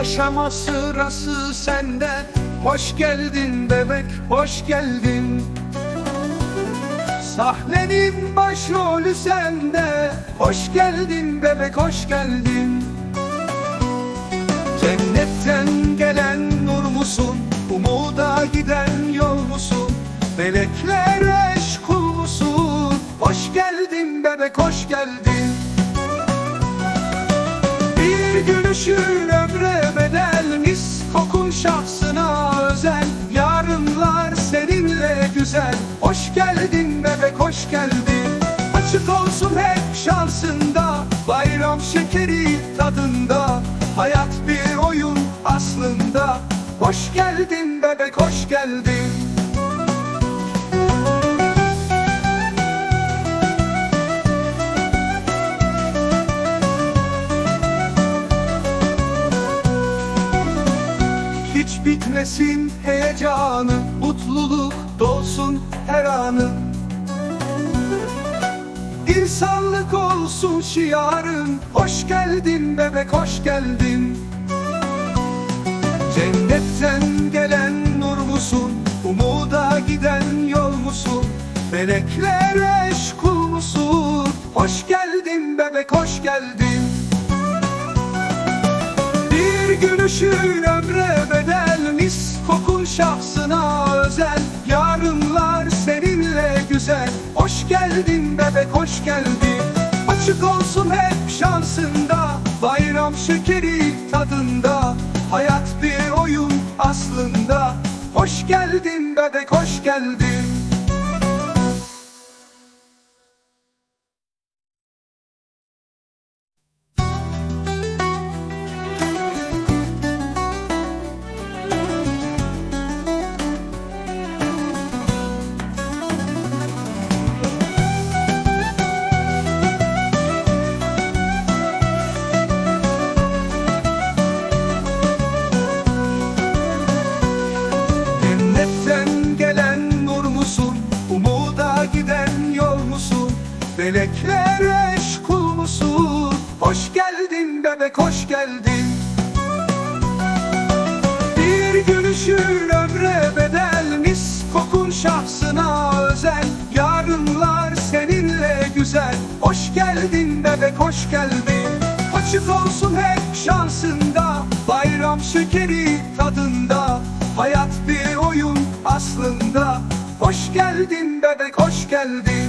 Yaşama sırası sende. Hoş geldin bebek hoş geldin. Sahnenin başrolü sende. Hoş geldin bebek hoş geldin. Cennetten gelen nur musun? Umuda giden yol musun? Meleklere eşkul musun? Hoş geldin bebek hoş geldin. Bir gülüşün ömre bedel Kokun şahsına özel. Yarınlar seninle güzel. Hoş geldin bebek hoş geldin. Açık olsun hep şansında. Bayram şekeri tadında. Hayat bir oyun aslında. Hoş geldin bebek hoş geldin Hiç bitmesin heyecanı Mutluluk dolsun her anı. İnsanlık olsun şiarın Hoş geldin bebek hoş geldin. Cennetten gelen nur musun Umuda giden yol musun? Meleklere eşkul musun Hoş geldin bebek hoş geldin. Bir gülüşün ömre bedel şahsına özel. Yarınlar seninle güzel. Hoş geldin bebek hoş geldin. Açık olsun hep şansında. Bayram şekeri tadında. Hayat bir oyun aslında. Hoş geldin bebek hoş geldin musun? Meleklere eşkul musun? Hoş geldin bebek hoş geldin. Bir gülüşün ömre bedel Mis kokun şahsına özel. Yarınlar seninle güzel. Hoş geldin bebek hoş geldin. Açık olsun hep şansında Bayram şekeri tadında. Hayat bir oyun aslında. Hoş geldin bebek hoş geldin